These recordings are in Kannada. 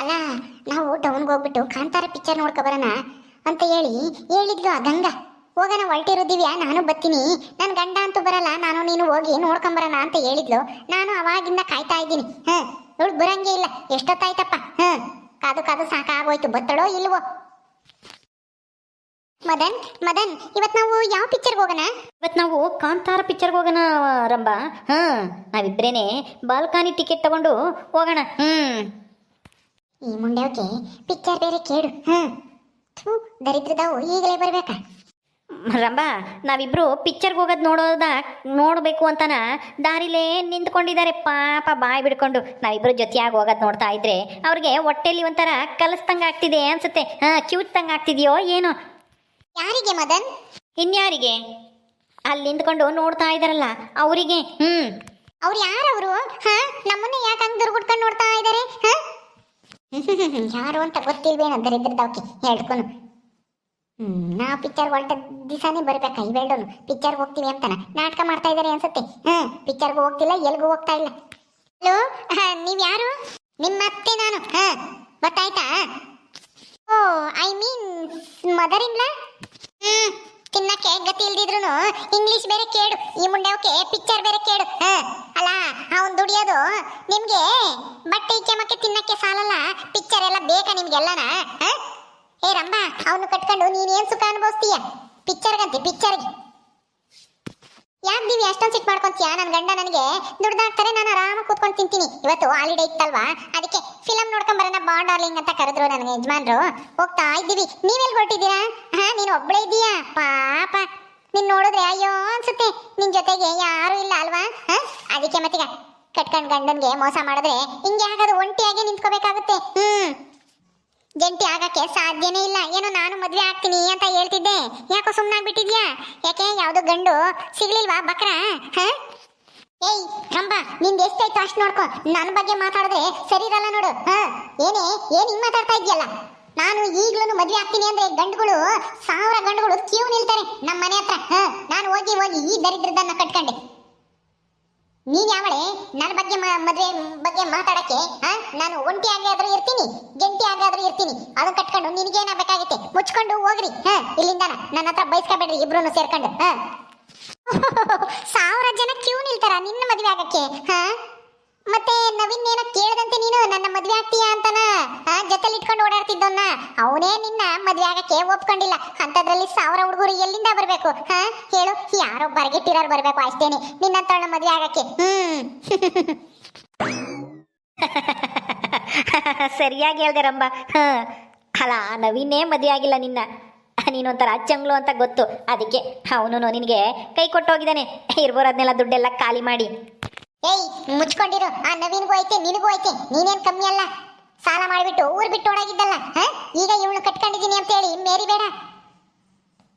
ಅಲ್ಲ, ನಾವು ಟೌನ್ಗೆ ಹೋಗ್ಬಿಟ್ಟು ಕಾಂತಾರ ಪಿಕ್ಚರ್ ನೋಡ್ಕೊ ಬರೋಣ ಅಂತ ಹೇಳಿ ಹೇಳಿದ್ಲು ಆ ಗಂಗಾ. ಹೋಗೋಣ ಹೊರಟಿರೋದಿವ್ಯಾ ನಾನು ಬರ್ತೀನಿ. ನನ್ನ ಗಂಡ ಅಂತೂ ಬರಲ್ಲ, ನಾನು ನೀನು ಹೋಗಿ ನೋಡ್ಕೊಂಬರೋಣ ಅಂತ ಹೇಳಿದ್ಲು. ನಾನು ಅವಾಗಿಂದ ಕಾಯ್ತಾ ಇದ್ದೀನಿ. ಹಾಂ ಇವಳು ಬರಂಗೇ ಇಲ್ಲ. ಎಷ್ಟೊತ್ತಾಯ್ತಪ್ಪ? ಹಾಂ, ಕಾದು ಕಾದು ಸಾಕಾಗೋಯ್ತು. ಬತ್ತಳೋ ಇಲ್ವೋ? ಮದನ್ ಮದನ್, ಇವತ್ ನಾವು ಯಾವ ಪಿಕ್ಚರ್ಗೆ ಹೋಗೋಣ? ಇವತ್ತು ನಾವು ಕಾಂತಾರ ಪಿಕ್ಚರ್ಗೆ ಹೋಗೋಣ, ರಂಬಾ. ಹಾಂ, ನಾವಿಬ್ರೇನೆ ಬಾಲ್ಕನಿ ಟಿಕೆಟ್ ತಗೊಂಡು ಹೋಗೋಣ. ಹ್ಞೂ ಈ ಮುಂಡೆವಕ್ಕೆ ಪಿಕ್ಚರ್ ಬೇರೆ ಕೇಳು ಹ್ಮ್ ಥೂ ದರಿದ್ರದವು ಈಗಲೇ ಬರಬೇಕಾ? ರಂಬ ನಾವಿಬ್ರು ಪಿಕ್ಚರ್ಗೆ ಹೋಗೋದು ನೋಡೋದ ನೋಡಬೇಕು ಅಂತನ ದಾರಿಲೇ ನಿಂತ್ಕೊಂಡಿದ್ದಾರೆ ಪಾಪ ಬಾಯಿ ಬಿಡ್ಕೊಂಡು. ನಾವಿಬ್ರು ಜೊತೆಯಾಗಿ ಹೋಗೋದು ನೋಡ್ತಾ ಇದ್ರೆ ಅವ್ರಿಗೆ ಹೊಟ್ಟೆಲಿ ಒಂಥರ ಕಲಸ್ದಂಗೆ ಆಗ್ತಿದೆ ಅನ್ಸುತ್ತೆ. ಹಾಂ ಕ್ಯೂತ್ದಂಗೆ ಆಗ್ತಿದೆಯೋ ಏನೋ. ಯಾರಿಗೆ ಮದನ್? ಇನ್ಯಾರಿಗೆ? ಅಲ್ಲಿ ನಿಂತ್ಕೊಂಡು ನೋಡ್ತಾ ಇದಾರಲ್ಲ ಅವರಿಗೆ. ಹ್ಞೂ ಅವ್ರು ಯಾರವರು? ಹಾ ನಮ್ಮನ್ನ ಯಾಕೆ ಹಂಗ್ ದುರ್ಗುಡ್ಕೊಂಡು ನೋಡ್ತಾ ಇದ್ದಾರೆ ಹಾ? ಯಾರು ಅಂತ ಗೊತ್ತಿಲ್ವೇನೋ ದರಿದ್ರದವಕ್ಕೆ ಹೇಳ್ಕೊನು. ನಾ ಪಿಕ್ಚರ್ ಹೊರಟ ದಿವಸನೇ ಬರ್ಬೇಕಾ ಇವೆರಡೋನು ಪಿಕ್ಚರ್ಗೆ ಹೋಗ್ತೀವಿ ಅಂತಾನ. ನಾಟಕ ಮಾಡ್ತಾ ಇದ್ದಾರೆ ಅನ್ಸುತ್ತೆ. ಹಾ ಪಿಕ್ಚರ್ಗೂ ಹೋಗ್ತಿಲ್ಲ ಎಲ್ಗೂ ಹೋಗ್ತಾ ಇಲ್ಲ. ಹಲೋ ನೀವ್ ಯಾರು? ನಿಮ್ಮ ಅತ್ತೆ ನಾನು. ಹಾ ಗೊತ್ತಾಯ್ತಾ? ಓ ಐ ಮೀನ್ ಮದರ್ ಇನ್ಲ ಹ್ಮ್ ತಿನ್ನಕ್ಕೆ ಗತಿ ಇಲ್ದಿದ್ರು ಇಂಗ್ಲಿಷ್ ಬೇರೆ ಕೇಳು. ಈ ಮುಂಡೆ ಪಿಕ್ಚರ್ ಬೇರೆ ಕೇಳು. ಹ, ಅಲ್ಲ ಅವನ್ ದುಡಿಯೋದು ನಿಮ್ಗೆ ಬಟ್ಟೆ ಇಕ್ಕೆಮಕ್ಕೆ ತಿನ್ನಕ್ಕೆ ಸಾಲಲ್ಲ? ಪಿಕ್ಚರ್ ಎಲ್ಲ ಬೇಕಾ ನಿಮ್ಗೆಲ್ಲನ? ಏ ರಂಬ ಅವನು ಕಟ್ಕೊಂಡು ನೀನ್ ಏನ್ ಸುಖ ಅನುಭವಿಸ್ತೀಯ? ಪಿಕ್ಚರ್ಗಂತೆ ಪಿಕ್ಚರ್ಗೆ ಯಾಕೆ ದಿವಿ ಅಷ್ಟೊಂದು ಸಿಟ್ ಮಾಡ್ಕೊಂತೀಯ? ನನ್ನ ಗಂಡ ನನಗೆ ದುಡ್ದಾಕ್ತಾರೆ, ನಾನು ಆರಾಮ ಕೂತ್ಕೊಂಡು ತಿಂತೀನಿ. ಇವತ್ತು ಹಾಲಿಡೇ ಇತ್ತಲ್ವಾ? ಅದಕ್ಕೆ ಫಿಲಮ್ ನೋಡ್ಕೊಂಡ್ ಬರೋಣ ಬಾ ಅಂತ ಕರೆದ್ರು ನನಗೆ ಯಜಮಾನ್ರು. ಹೋಗ್ತಾ ಇದ್ದೀವಿ. ನೀವೆಲ್ಲಿ ಹೊರಟಿದ್ದೀರಾ? ಹಾ, ನೀನು ಒಬ್ಬಳೇ ಇದೀಯಾ ಪಾಪ. ನಿನ್ನ ನೋಡಿದ್ರೆ ಅಯ್ಯೋ ಅನ್ಸುತ್ತೆ. ನಿನ್ನ ಜೊತೆಗೆ ಯಾರು ಇಲ್ಲ ಅಲ್ವಾ? ಹಾ? ಅದಕ್ಕೆ ಮತ್ತೀಗ ಕಟ್ಕೊಂಡ್ ಗಂಡನ್ಗೆ ಮೋಸ ಮಾಡಿದ್ರೆ ಹಿಂಗೆ ಆಗೋದು ಒಂಟಿಯಾಗಿ ನಿಂತ್ಕೋಬೇಕಾಗುತ್ತೆ? ಹ್ಮ್. ಜಂಟಿ ಆಗಕ್ಕೆ ಸಾಧ್ಯನೇ ಇಲ್ಲ. ಏನೋ ನಾನು ಮದ್ವೆ ಆಗ್ತೀನಿ ಅಂತ ಹೇಳ್ತಿದ್ದೆ. ಯಾಕೋ ಸುಮ್ಮನಾಗ್ಬಿಟ್ಟಿದ್ಯಾ ಯಾಕೆ? ಯಾವ್ದು ಗಂಡು ಸಿಗ್ಲಿಲ್ವಾ ಬಕ್ರ? ಏಯ್ ಕಂಬ ನಿಂದ ಎಷ್ಟಾಯ್ತು ಅಷ್ಟು ನೋಡ್ಕೊ. ನನ್ನ ಬಗ್ಗೆ ಮಾತಾಡಿದ್ರೆ ಸರಿ ಇರಲ್ಲ ನೋಡು. ಹ? ಏನೇ? ಏನ್ ಹಿಂಗ್ ಮಾತಾಡ್ತಾ ಇದ್ಯಲ್ಲ? ನಾನು ಈಗ್ಲೂ ಮದ್ವೆ ಆಗ್ತೀನಿ ಅಂದ್ರೆ ಗಂಡುಗಳು, ಸಾವಿರ ಗಂಡುಗಳು ಕ್ಯೂ ನಿಲ್ತಾರೆ ನಮ್ಮ ಮನೆ ಹತ್ರ. ಹ? ನಾನು ಹೋಗಿ ಹೋಗಿ ಈ ದರಿದ್ರದನ್ನ ಕಟ್ಕೊಂಡೆ. ನೀನ್ ಯಾವಳೆ? ನನ್ನ ಬಗ್ಗೆ ಮದ್ವೆ ಬಗ್ಗೆ ಮಾತಾಡಕ್ಕೆ? ನಾನು ಒಂಟಿ ಆಗಾದ್ರೂ ಇರ್ತೀನಿ ಜಂಟಿ ಆಗಾದ್ರೂ ಇರ್ತೀನಿ. ಅದನ್ನ ಕಟ್ಕೊಂಡು ನಿನಗೇನಾಗಬೇಕಾಗುತ್ತೆ ಮುಚ್ಕೊಂಡು ಹೋಗ್ರಿ, ಹ? ಇಲ್ಲಿಂದ ನನ್ನ ಹತ್ರ ಬೈಸ್ಕೊಬೇಡ್ರಿ ಇಬ್ರು ಸೇರ್ಕೊಂಡು, ಹ? ಸಾವಿರ ಜನ ಕ್ಯೂ ನಿಲ್ತಾರ ನಿನ್ನ ಮದ್ವೆ ಆಗಕ್ಕೆ, ಹ? ಮತ್ತೆ ನವೀನ್ ಏನೋ ಕೇಳದಂತೆ ನೀನು? ನನ್ನ ಮದ್ವೆ ಆಗ್ತೀಯಾ ಅಂತನ? ಜೊತೆಲಿ ಇಟ್ಕೊಂಡು ಓಡಾಡ್ತಿದ್ದವನ್ನ ಅವನೇ ನಿನ್ನ ಮದ್ವೆ ಆಗಕ್ಕೆ ಒಪ್ಕೊಂಡಿಲ್ಲ. ಅಂತದ್ರಲ್ಲಿ ಸಾವಿರ ಹುಡುಗರು ಎಲ್ಲಿಂದ ಬರ್ಬೇಕು? ಹ? ಹೇಳು. ಯಾರೋ ಬರ್ಗಿಟ್ಟಿರೋರು ಬರ್ಬೇಕು ಅಷ್ಟೇನೆ. ನಿನ್ನಂತವಳ ಮದ್ವೆ ಆಗಕ್ಕೆ. ಹ್ಮ್. ಸರಿಯಾಗಿ ಹೇಳ್ದೆ ರಂಬ. ಹಾ. ಅಲ್ಲ, ನವೀನೇ ಮದುವೆ ಆಗಿಲ್ಲ ನಿನ್ನ. ನೀನೊಂಥರ ಅಚ್ಚಂಗ್ಲು ಅಂತ ಗೊತ್ತು. ಅದಕ್ಕೆ ಅವನು ನಿನಗೆ ಕೈ ಕೊಟ್ಟು ಕೊಟ್ಟೋಗಿದ್ದಾನೆ ಇರ್ಬೋರದ್ನೆಲ್ಲ ದುಡ್ಡೆಲ್ಲ ಖಾಲಿ ಮಾಡಿ. ಏಯ್, ಮುಚ್ಕೊಂಡಿರು. ಆ ನವೀನ್ಗೂ ಐತೆ, ನಿನಗೂ ಐತೆ. ನೀನೇನ್ ಕಮ್ಮಿ ಅಲ್ಲ. ಸಾಲ ಮಾಡಿಬಿಟ್ಟು ಊರ್ ಬಿಟ್ಟು ಓಡಾಗಿದ್ದಲ್ಲ ಈಗ ಇವಳು ಕಟ್ಕೊಂಡಿದ್ದೀನಿ ಅಂತ ಹೇಳಿ, ಮೇರಿ ಬೇಡ.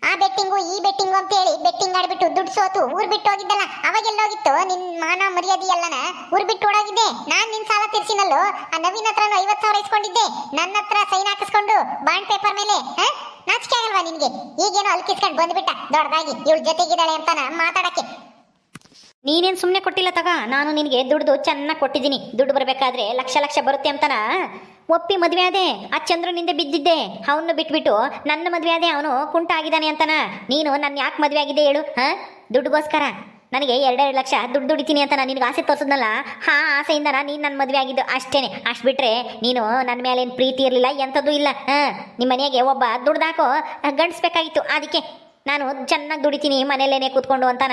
ಆ ಬೆಟ್ಟಿಂಗು, ಈ ಬೆಟ್ಟಿಂಗು ಅಂತ ಹೇಳಿ ಬೆಟ್ಟಿಂಗ್ ಆಡ್ಬಿಟ್ಟು ದುಡ್ಡು ಸೋತು ಊರ್ ಬಿಟ್ಟು ಹೋಗಿದ್ದಲ್ಲ. ಅವಾಗೆಲ್ಲೋಗಿತ್ತು ನಿನ್ ಮಾನ ಮರ್ಯಾದೆ ಎಲ್ಲನ? ಊರ್ ಬಿಟ್ಟು ಓಡಾಗಿದ್ದೆ. ನಾನ್ ನಿನ್ ಸಾಲ ತೀರ್ಸಿನಲ್ಲೋ? ಆ ನವೀನ್ ಹತ್ರನು ಐವತ್ ಸಾವಿರ ಇಸ್ಕೊಂಡಿದ್ದೆ. ನನ್ನ ಹತ್ರ ಸೈನ್ ಹಾಕಿಸ್ಕೊಂಡು ಬಾಂಡ್ ಪೇಪರ್ ಮೇಲೆ ನಾಚಿಕೆ ಆಗಲ್ವಾ ನಿನ್ಗೆ? ಈಗೇನೋ ಅಲ್ಕಿಸ್ಕೊಂಡು ಬಂದ್ಬಿಟ್ಟ ದೊಡ್ಡದಾಗಿ ಇವಳು ಜೊತೆಗಿದ್ದಾಳೆ ಅಂತಾನ ಮಾತಾಡಕ್ಕೆ. ನೀನೇನು ಸುಮ್ಮನೆ ಕೊಟ್ಟಿಲ್ಲ ತಗ? ನಾನು ನಿನಗೆ ದುಡ್ದು ಚೆನ್ನಾಗಿ ಕೊಟ್ಟಿದ್ದೀನಿ. ದುಡ್ಡು ಬರಬೇಕಾದ್ರೆ ಲಕ್ಷ ಲಕ್ಷ ಬರುತ್ತೆ ಅಂತನ? ಒಪ್ಪಿ ಮದುವೆ ಆದೆ. ಆ ಚಂದ್ರನಿಂದ ಬಿದ್ದಿದ್ದೆ. ಅವನು ಬಿಟ್ಬಿಟ್ಟು ನನ್ನ ಮದುವೆ ಅದೇ ಅವನು ಕುಂಟ ಆಗಿದ್ದಾನೆ ಅಂತನ? ನೀನು ನನ್ನ ಯಾಕೆ ಮದುವೆ ಆಗಿದೆ ಹೇಳು, ಹಾಂ? ದುಡ್ಡುಗೋಸ್ಕರ. ನನಗೆ ಎರಡೆರಡು ಲಕ್ಷ ದುಡ್ಡು ದುಡಿತೀನಿ ಅಂತ ನಾನು ನಿನಗೆ ಆಸೆ ತೋರಿಸಿದ್ನಲ್ಲ? ಹಾ ಆಸೆಯಿಂದ ನೀನು ನನ್ನ ಮದುವೆ ಆಗಿದ್ದು ಅಷ್ಟೇನೆ. ಅಷ್ಟು ಬಿಟ್ಟರೆ ನೀನು ನನ್ನ ಮೇಲೆ ಏನು ಪ್ರೀತಿ ಇರಲಿಲ್ಲ, ಎಂಥದ್ದು ಇಲ್ಲ, ಹಾಂ? ನಿಮ್ಮ ಮನೆಗೆ ಒಬ್ಬ ದುಡ್ದಾಕೋ ಗಂಡಿಸ್ಬೇಕಾಗಿತ್ತು. ಅದಕ್ಕೆ ನಾನು ಚೆನ್ನಾಗಿ ದುಡಿತೀನಿ ಮನೇಲೇನೆ ಕೂತ್ಕೊಂಡು ಅಂತಾನ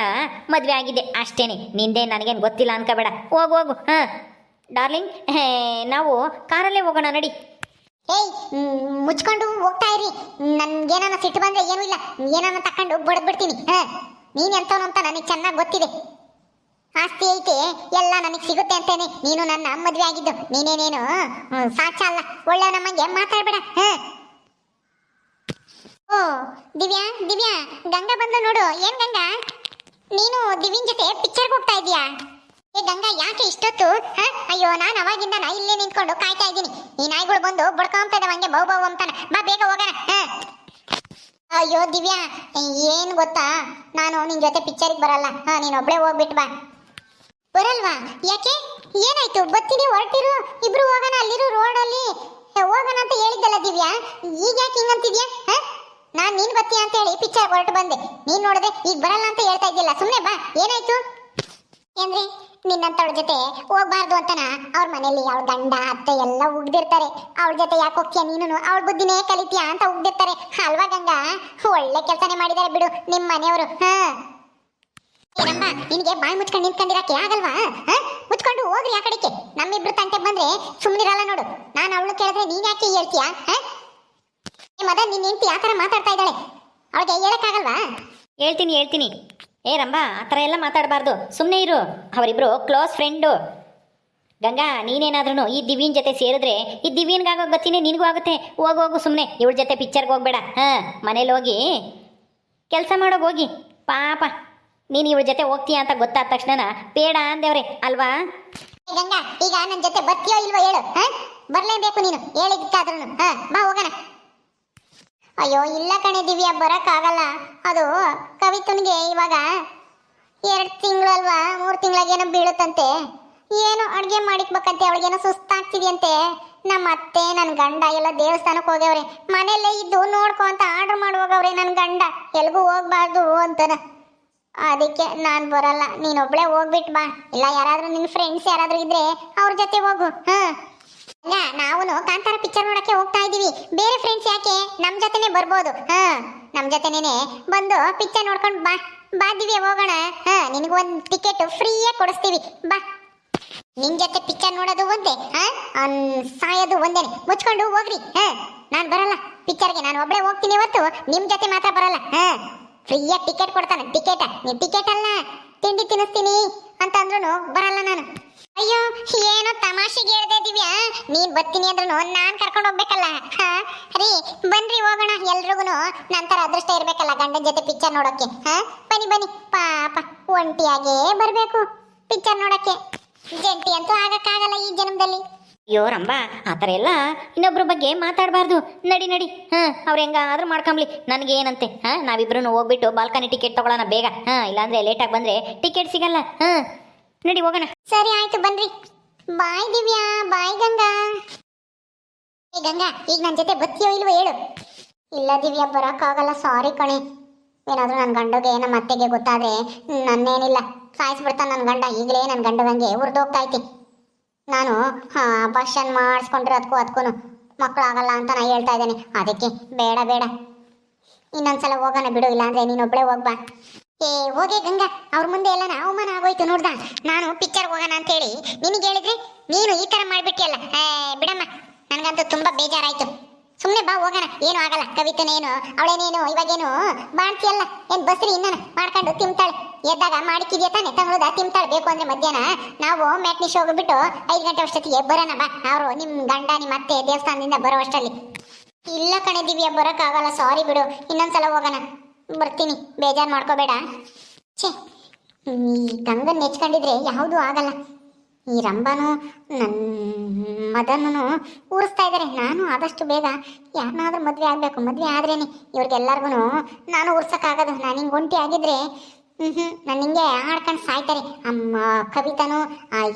ಮದುವೆ ಆಗಿದ್ದೆ. ಅಷ್ಟೇನೆ. ನಿಂದೆ ನನಗೇನು ಗೊತ್ತಿಲ್ಲ ಅನ್ಕೋಬೇಡ. ಹೋಗು ಹೋಗು. ಹಾಂ. ಡಾರ್ಲಿಂಗ್ ನಾವು ಕಾರಲ್ಲೇ ಹೋಗೋಣ, ನಡಿ. ಏಯ್ ಮುಚ್ಕೊಂಡು ಹೋಗ್ತಾ ಇರಿ. ನನ್ಗೇನಾನ ಸಿಟ್ಟು ಬಂದ್ರೆ ಏನೂ ಇಲ್ಲ. ಏನಾನ ತಕೊಂಡು ಬಡ್ದ್ಬಿಡ್ತೀನಿ. ಹ. ನೀನ್ ಎಂತವನು ಅಂತ ನನಗೆ ಚೆನ್ನಾಗಿ ಗೊತ್ತಿದೆ. ಆಸ್ತಿ ಐತೆ, ಎಲ್ಲ ನನಗೆ ಸಿಗುತ್ತೆ ಅಂತೇನೆ. ನೀನು ನನ್ನ ಮದುವೆ ಆಗಿದ್ದು. ನೀನೇನೇನು? ಸಾಚ ಅಲ್ಲ. ಒಳ್ಳೆ ನಮಗೆ ಮಾತಾಡ್ಬೇಡ. ಹ. ಓ, ದಿವ್ಯಾ ದಿವ್ಯಾ, ಗಂಗಾ ಬಂದ್ಲು ನೋಡು. ಏನ್ ಗಂಗಾ? ನೀನು ದಿವಿನ್ ಜೊತೆ ಪಿಕ್ಚರ್ಗೆ ಹೋಗ್ತಾ ಇದೀಯಾ ಏ ಗಂಗಾ, ಯಾಕೆ ಇಷ್ಟೊತ್ತು? ಅಯ್ಯೋ, ನಾನು ಅವಾಗಿಂದ ನಾ ಇಲ್ಲೇ ನಿಂತ್ಕೊಂಡು ಕಾಯ್ತಾ ಇದ್ದೀನಿ. ಈ ನಾಯಿಗಳು ಬಂದು ಬಡ್ಕೊಂತ ಇದಾವ ಹಂಗೆ ಬೌ ಬೌ ಅಂತಾನೆ. ಬಾ, ಬೇಗ ಹೋಗೋಣ? ಅಯ್ಯೋ, ದಿವ್ಯಾ, ಏನ್ ಗೊತ್ತಾ? ನಾನು ನಿನ್ ಜೊತೆ ಪಿಕ್ಚರಿಗೆ ಬರಲ್ಲ. ಹಾ, ನೀನ್ ಒಬ್ಳೆ ಹೋಗ್ಬಿಟ್ ಬಾ. ಬರಲ್ವಾ? ಯಾಕೆ? ಏನಾಯ್ತು? ಬತ್ತಿನಿ ಹೊರಟಿರು? ಇಬ್ರು ಹೋಗೋಣ ಅಲ್ಲಿರು ರೋಡಲ್ಲಿ? ಹೋಗೋಣ ಅಂತ ಹೇಳಿದ್ದಲ್ಲ ದಿವ್ಯಾ? ಈಗ ಯಾಕೆ ಹಿಂಗಂತಿದ್ಯಾ? ಹ? ನಾನ್ ನೀನ್ ಬತ್ತೀಯ ಅಂತ ಹೇಳಿ ಪಿಕ್ಚರ್ ಹೊರಟು ಬಂದೆ. ನೀನ್ ನೋಡಿದ್ರೆ ಈಗ ಬರಲ್ಲ ಅಂತ ಹೇಳ್ತಾ ಇದ್ದಿಲ್ಲ. ಸುಮ್ನೆ ಬಾ, ಏನಾಯ್ತು? ಏನ್ರಿ? ನಿನ್ನಂತವಳ ಜೊತೆ ಹೋಗ್ಬಾರ್ದು ಅಂತನ? ಅವ್ರ ಮನೇಲಿ ಅವಳ ಗಂಡ, ಅತ್ತೆ ಎಲ್ಲ ಉಗ್ದಿರ್ತಾರೆ. ಅವಳ ಜೊತೆ ಯಾಕೆ ಹೋಗ್ತೀಯ ನೀನು ಅವಳ ಬುದ್ಧಿನೇ ಕಲಿತೀಯ ಅಂತ ಉಗ್ದಿರ್ತಾರೆ. ಅಲ್ವಾ ಗಂಗಾ? ಒಳ್ಳೆ ಕೆಲಸನೇ ಮಾಡಿದಾರೆ ಬಿಡು ನಿಮ್ಮ ಮನೆಯವರು. ಹಾ. ಏನಮ್ಮ, ನಿನಗೆ ಬಾಯಿ ಮುಚ್ಕೊಂಡು ನಿಂತ್ಕೊಂಡಿರಕ್ಕೆ ಆಗಲ್ವಾ? ಮುಚ್ಕೊಂಡು ಹೋಗ್ರಿ ಆ ಕಡೆಗೆ. ನಮ್ಮಿಬ್ರು ತಂಟೆ ಬಂದ್ರೆ ಸುಮ್ಮನಿರಲ್ಲ ನೋಡು. ನಾನು ಅವಳು ಕೇಳಿದ್ರೆ ನೀನ್ ಯಾಕೆ ಹೇಳ್ತೀಯ? ಮದ ನಿನ್ನ ಹೆಂಡತಿ ಆ ಥರ ಮಾತಾಡ್ತಾ ಇದ್ದಾಳೆ. ಅವಳಿಗೆ ಹೇಳಕ್ಕಾಗಲ್ವಾ? ಹೇಳ್ತೀನಿ ಹೇಳ್ತೀನಿ. ಏ ರಂಬಾ ಆ ಥರ ಎಲ್ಲ ಮಾತಾಡಬಾರ್ದು. ಸುಮ್ಮನೆ ಇರು. ಅವರಿಬ್ರು ಕ್ಲೋಸ್ ಫ್ರೆಂಡು. ಗಂಗಾ ನೀನೇನಾದ್ರೂ ಈ ದಿವ್ಯನ್ ಜೊತೆ ಸೇರಿದ್ರೆ ಈ ದಿವ್ಯನ್ಗಾಗೋ ಗತಿನೇ ನಿನಗೂ ಆಗುತ್ತೆ. ಹೋಗು ಹೋಗು ಸುಮ್ಮನೆ ಇವಳ ಜೊತೆ ಪಿಕ್ಚರ್ಗೆ ಹೋಗ್ಬೇಡ. ಹಾಂ ಮನೇಲಿ ಹೋಗಿ. ಕೆಲಸ ಮಾಡೋಗಿ ಹೋಗಿ. ಪಾಪ. ನೀನು ಇವಳ ಜೊತೆ ಹೋಗ್ತೀಯ ಅಂತ ಗೊತ್ತಾದ ತಕ್ಷಣ ಬೇಡ ಅಂದೇವ್ರೆ ಅಲ್ವಾ? ಗಂಗಾ ಈಗ ನನ್ನ ಜೊತೆ ಬರ್ತೀಯೋ ಇಲ್ವೋ ಹೇಳು ಹಾಂ? ಬರಲೇಬೇಕು ನೀನು. ಹೇಳಿದ್ದಕ್ಕಾದ್ರೂ ಹಾಂ ಬಾ ಹೋಗೋಣ. ಅಯ್ಯೋ, ಇಲ್ಲ ಕಣೆ ದಿವ್ಯಾ, ಬರೋಕ್ಕಾಗಲ್ಲ. ಅದು ಕವಿತನಿಗೆ ಇವಾಗ ಎರಡು ತಿಂಗಳಲ್ವಾ, ಮೂರು ತಿಂಗಳಾಗೇನೋ ಬೀಳುತ್ತಂತೆ. ಏನೋ ಅಡುಗೆ ಮಾಡಿಕ್ಬೇಕಂತೆ, ಅವಳಿಗೇನೋ ಸುಸ್ತಾಗ್ತಿದೆಯಂತೆ. ನಮ್ಮ ಅತ್ತೆ ನನ್ನ ಗಂಡ ಎಲ್ಲ ದೇವಸ್ಥಾನಕ್ಕೆ ಹೋಗ್ಯವ್ರೆ. ಮನೆಯಲ್ಲೇ ಇದ್ದು ನೋಡ್ಕೊ ಅಂತ ಆರ್ಡರ್ ಮಾಡುವಾಗವ್ರೆ ನನ್ನ ಗಂಡ. ಎಲ್ಗೂ ಹೋಗ್ಬಾರ್ದು ಅಂತಾನ. ಅದಕ್ಕೆ ನಾನು ಬರಲ್ಲ. ನೀನೊಬ್ಳೆ ಹೋಗ್ಬಿಟ್ ಬಾ. ಇಲ್ಲ, ಯಾರಾದರೂ ನಿನ್ನ ಫ್ರೆಂಡ್ಸ್ ಯಾರಾದರೂ ಇದ್ರೆ ಅವ್ರ ಜೊತೆ ಹೋಗು. ಹಾ. ನಾವು ಕಾಂತಾರ ಪಿಕ್ಚರ್ ನೋಡಕ್ಕೆ ಹೋಗ್ತಾ ಇದೀವಿ ಬೇರೆ ಫ್ರೆಂಡ್ಸ್ ಯಾಕೆ? ನಮ್ ಜೊತೆನೆ ಬರ್ಬೋದು. ಹಾ, ನಮ್ ಜೊತೆನೇನೆ ಬಂದು ಪಿಕ್ಚರ್ ನೋಡ್ಕೊಂಡು ಬಾ ಬಾ ಹೋಗೋಣ. ಹಾ ಒಂದು ಟಿಕೆಟ್ ಫ್ರೀಯಾಗಿ ಕೊಡಿಸ್ತೀವಿ. ಬಾ. ನಿನ್ ಜೊತೆ ಪಿಕ್ಚರ್ ನೋಡೋದು ಒಂದೇ, ಹಾ ಸಾಯೋದು ಒಂದೇನೆ. ಮುಚ್ಕೊಂಡು ಹೋಗ್ರಿ. ಹಾ, ನಾನು ಬರಲ್ಲ. ಪಿಕ್ಚರ್ಗೆ ನಾನು ಒಬ್ಳೆ ಹೋಗ್ತೀನಿ ಇವತ್ತು ನಿಮ್ ಜೊತೆ ಮಾತ್ರ ಬರಲ್ಲ. ಹಾ ಫ್ರೀಯಾಗಿ ಟಿಕೆಟ್ ಕೊಡ್ತಾನೆ. ಟಿಕೆಟ್ ನೀನ್ ಟಿಕೆಟ್ ಅಲ್ಲ. ತಿಂಡಿ ತಿನ್ನಿಸ್ತೀನಿ ಅಂತ ಅಂದ್ರೂ ಬರಲ್ಲ ನಾನು. ಅಯ್ಯೋ, ಏನೋ ತಮಾಷೆಗೆ ಹೇಳ್ದೆ ದಿವ್ಯಾ ನೀನ್ ಬರ್ತೀನಿ ಅಂದ್ರೂ ನಾನ್ ಕರ್ಕೊಂಡು ಹೋಗ್ಬೇಕಲ್ಲ? ಹಾ? ರೀ, ಬನ್ರಿ, ಹೋಗೋಣ ಎಲ್ರಿಗೂ ನಂತರ ಅದೃಷ್ಟ ಇರ್ಬೇಕಲ್ಲ ಗಂಡನ ಜೊತೆ ಪಿಕ್ಚರ್ ನೋಡೋಕೆ, ಹಾ? ಬನ್ನಿ ಬನ್ನಿ. ಪಾಪ, ಒಂಟಿಯಾಗೇ ಬರಬೇಕು ಪಿಕ್ಚರ್ ನೋಡಕ್ಕೆ ಜಂಟಿ ಅಂತೂ ಆಗಕ್ಕಾಗಲ್ಲ ಈ ಜನ್ಮದಲ್ಲಿ. ಅಯ್ಯೋ, ರಂಬ ಆತರ ಎಲ್ಲ ಇನ್ನೊಬ್ರ ಬಗ್ಗೆ ಮಾತಾಡಬಾರ್ದು. ನಡಿ ನಡಿ. ಹಾಂ, ಅವ್ರು ಹೆಂಗಾದ್ರೂ ಮಾಡ್ಕೊಂಬ್ಲಿ. ನನಗೆ ಏನಂತೆ ಹಾಂ? ನಾವಿಬ್ರು ಹೋಗ್ಬಿಟ್ಟು ಬಾಲ್ಕನಿ ಟಿಕೆಟ್ ತಗೊಳ್ಳೋಣ ಬೇಗ. ಹಾಂ, ಇಲ್ಲಾಂದ್ರೆ ಲೇಟಾಗಿ ಬಂದ್ರೆ ಟಿಕೆಟ್ ಸಿಗಲ್ಲ. ಹಾಂ? ನಡಿ, ಹೋಗೋಣ. ಸರಿ, ಆಯ್ತು, ಬನ್ರಿ. ಬಾಯ್, ದಿವ್ಯಾ. ಬಾಯ್, ಗಂಗಾ. ಏ, ಗಂಗಾ, ಈಗ ನನ್ನ ಜೊತೆ ಬತ್ತಿಯೋ ಇಲ್ವೋ ಹೇಳು. ಇಲ್ಲ, ದಿವ್ಯಾ, ಬರೋಕ್ಕಾಗಲ್ಲ. ಸಾರಿ ಕಣೆ. ಏನಾದರೂ ನನ್ನ ಗಂಡಗೆ, ನಮ್ಮ ಅತ್ತೆಗೆ ಗೊತ್ತಾದ್ರೆ ನನ್ನೇನಿಲ್ಲ. ಸಾಯಿಸ್ಬಿಡ್ತಾನೆ ನನ್ನ ಗಂಡ. ಈಗಲೇ ನನ್ನ ಗಂಡ ಗಂಗೆ ಐತಿ. ನಾನು ಅಪಾಷನ್ ಮಾಡಿಸ್ಕೊಂಡ್ರೆ ಅದಕ್ಕೂ ಅದಕ್ಕೂ ಮಕ್ಕಳಾಗಲ್ಲ ಅಂತ ನಾ ಹೇಳ್ತಾ ಇದ್ದೇನೆ. ಅದಕ್ಕೆ ಬೇಡ ಬೇಡ. ಇನ್ನೊಂದ್ಸಲ ಹೋಗೋಣ ಬಿಡು, ಇಲ್ಲಾಂದರೆ ನೀನೊಬ್ಬಳೇ ಹೋಗ್ಬಾ. ಏ, ಹೋಗೆ ಗಂಗಾ, ಅವ್ರ ಮುಂದೆ ಎಲ್ಲ ಅವಮಾನ ಆಗೋಯ್ತು ನೋಡ್ದ? ನಾನು ಪಿಕ್ಚರ್ ಹೋಗೋಣ ಅಂತ ಹೇಳಿ ನಿನಗೆ ಹೇಳಿದ್ರೆ ನೀನು ಈ ತರ ಮಾಡ್ಬಿಟ್ಟಿಯಲ್ಲ. ಬಿಡಮ್ಮ, ನನಗಂತೂ ತುಂಬಾ ಬೇಜಾರಾಯ್ತು. ಸುಮ್ಮನೆ ಬಾ, ಹೋಗೋಣ. ಏನು ಆಗಲ್ಲ. ಕವಿತನೇನು ಅವಳೇನೇನು, ಇವಾಗೇನು ಬಾಣ್ತಿಯಲ್ಲ? ಏನ್ ಬಸ್ರಿ ಇನ್ನನ ಮಾಡ್ಕೊಂಡು ತಿಂತಾಳೆ? ಎದ್ದಾಗ ಮಾಡಿಕಿದ್ಯಾ ತಾನೆ? ತಂಗಳದ ತಿಂತಾಳೆ ಬೇಕು ಅಂದ್ರೆ ಮಧ್ಯಾಹ್ನ. ನಾವು ಮ್ಯಾಟ್ನಿ ಶೋ ಹೋಗ್ಬಿಟ್ಟು ಐದು ಗಂಟೆ ಅಷ್ಟೊತ್ತಿಗೆ ಬರೋಣ ಬಾ. ಅವರು ನಿಮ್ ಗಂಡ ನಿಮ್ಮ ಅತ್ತೆ ದೇವಸ್ಥಾನದಿಂದ ಬರೋ ಅಷ್ಟರಲ್ಲಿ ಇಲ್ಲ ಕಣೆ ದಿವ್ಯಾ, ಬರೋಕ್ಕಾಗಲ್ಲ. ಸಾರಿ ಬಿಡು. ಇನ್ನೊಂದ್ಸಲ ಹೋಗೋಣ. ಬರ್ತೀನಿ, ಬೇಜಾರು ಮಾಡ್ಕೋಬೇಡ. ಛೇ, ಈ ಗಂಗನ್ ನೆಚ್ಕೊಂಡಿದ್ರೆ ಯಾವುದೂ ಆಗಲ್ಲ. ಈ ರಂಬಾನು ನನ್ನ ಮದನೂ ಊರಿಸ್ತಾ ಇದ್ದಾರೆ ನಾನು ಆದಷ್ಟು ಬೇಗ ಯಾರನ್ನಾದ್ರೂ ಮದುವೆ ಆಗಬೇಕು. ಮದುವೆ ಆದ್ರೇನೆ ಇವ್ರಿಗೆಲ್ಲರಿಗೂ ನಾನು ಉರ್ಸೋಕ್ಕಾಗೋದು ನಾನು ಹಿಂಗೆ ಒಂಟಿ ಆಗಿದ್ರೆ ಹ್ಞೂ ಹ್ಞೂ ನಾನು ಹಿಂಗೆ ಆಡ್ಕೊಂಡು ಸಾಯ್ತಾರೆ. ಅಮ್ಮ ಕವಿತಾನು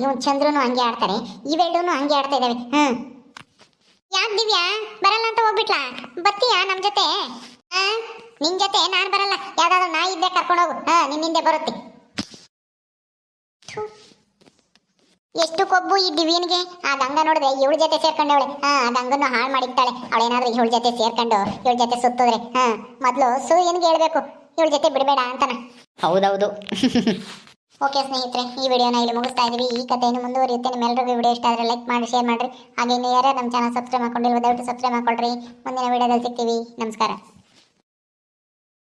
ಇವನ್ ಚಂದ್ರನು ಹಂಗೆ ಆಡ್ತಾರೆ ಇವೆರಡೂ ಹಂಗೆ ಆಡ್ತಾ ಇದ್ದಾವೆ ಹ್ಞೂ ಯಾಕೆ ದಿವ್ಯಾ? ಬರಲ್ಲ ಅಂತ ಹೋಗ್ಬಿಟ್ಲಾ? ಬರ್ತೀಯಾ ನಮ್ಮ ಜೊತೆ? ಆ? ನಿನ್ ಜೊತೆ ನಾನ್ ಬರಲ್ಲ. ಯಾವ್ದಾದ್ರು ನಾಯಿ ಇದ್ದೆ ಕರ್ಕೊಂಡು ಹೋಗು. ಹಾ ನಿನ್ ಹಿಂದೆ ಬರುತ್ತೆ. ಎಷ್ಟು ಕೊಬ್ಬು ಈ ದಿವ್ಯನ್ಗೆ? ಆ ಗಂಗ ನೋಡಿದ್ರೆ ಇವಳ ಜೊತೆ ಸೇರ್ಕೊಂಡವಳೆ. ಹಾ ಆ ಗಂಗನ್ನು ಹಾಳು ಮಾಡಿರ್ತಾಳೆ ಅವಳೇನಾದ್ರೂ ಇವಳ ಜೊತೆ ಸೇರ್ಕೊಂಡು ಇವಳ ಜೊತೆ ಸುತ್ತಿದ್ರೆ. ಹಾ ಮೊದ್ಲು ಸೂರ್ಯನ್ಗೆ ಹೇಳ್ಬೇಕು? ಇವಳ ಜೊತೆ ಬಿಡಬೇಡ ಅಂತನ. ಹೌದೌದು. ಓಕೆ ಸ್ನೇಹಿತರೆ ಈ ವಿಡಿಯೋನ ಇಲ್ಲಿ ಮುಗಿಸ್ತಾ ಇದೀವಿ. ಈ ಕಥೆಯನ್ನು ಮುಂದುವರಿಯುತ್ತೆ. ನಿಮ್ಮೆಲ್ಲರಿಗೂ ವಿಡಿಯೋ ಇಷ್ಟ ಆದರೆ ಲೈಕ್ ಮಾಡಿ ಶೇರ್ ಮಾಡಿರಿ. ಹಾಗೆ ಇನ್ನು ಯಾರ್ಯಾರು ನಮ್ಮ ಚಾನಲ್ ಸಬ್ಸ್ಕ್ರೈಬ್ ಮಾಡ್ಕೊಂಡಿಲ್ವೋ ದಯವಿಟ್ಟು ಸಬ್ಸ್ಕ್ರೈಬ್ ಮಾಡ್ಕೊಳ್ರಿ. ಮುಂದಿನ ವಿಡಿಯೋದಲ್ಲಿ ಸಿಗ್ತೀವಿ. ನಮಸ್ಕಾರ.